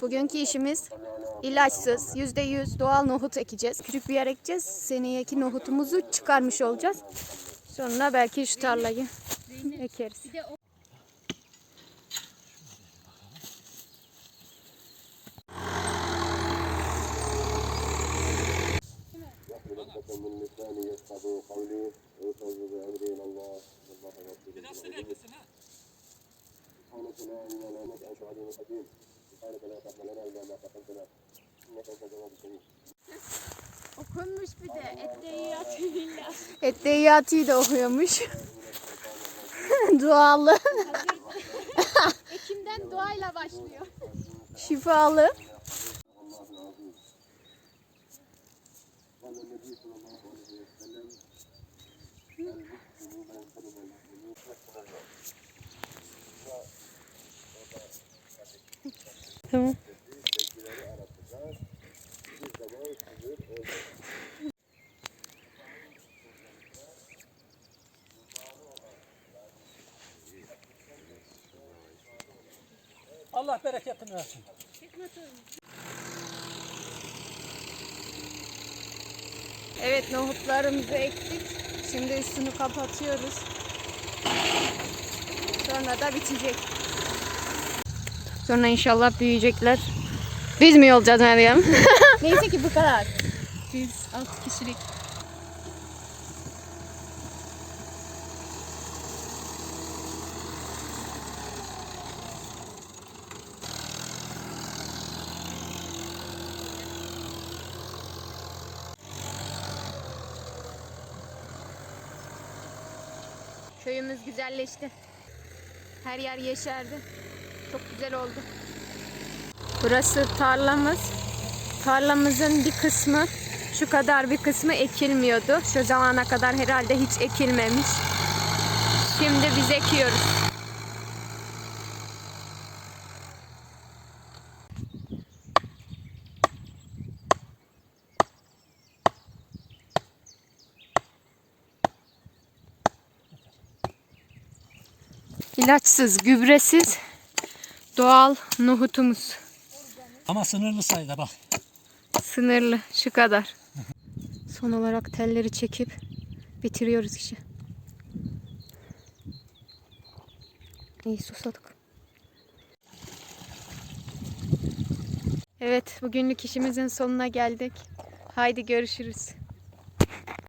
Bugünkü işimiz ilaçsız, yüzde yüz doğal nohut ekeceğiz. Küçük bir yer ekeceğiz. Seneyeki nohutumuzu çıkarmış olacağız. Sonra belki şu tarlayı ekeriz. Bir nasıl? Okunmuş bir de Etteyyatü'yle. Etteyyatü'yü de okuyormuş. Dualı. Ekim'den duayla başlıyor. Şifalı. Allah bereketini versin. Evet nohutlarımızı ektik. Şimdi üstünü kapatıyoruz. Sonra da bitecek. Sonra inşallah büyüyecekler. Biz mi olacağız Meryem? Neyse ki bu kadar. Biz 6 kişilik. Köyümüz güzelleşti. Her yer yeşerdi. Çok güzel oldu. Burası tarlamız. Tarlamızın bir kısmı şu kadar bir kısmı ekilmiyordu. Şu zamana kadar herhalde hiç ekilmemiş. Şimdi biz ekiyoruz. İlaçsız, gübresiz doğal nohutumuz. Ama sınırlı sayıda bak. Sınırlı şu kadar. Son olarak telleri çekip bitiriyoruz işi. İyi susadık. Evet bugünlük işimizin sonuna geldik. Haydi görüşürüz.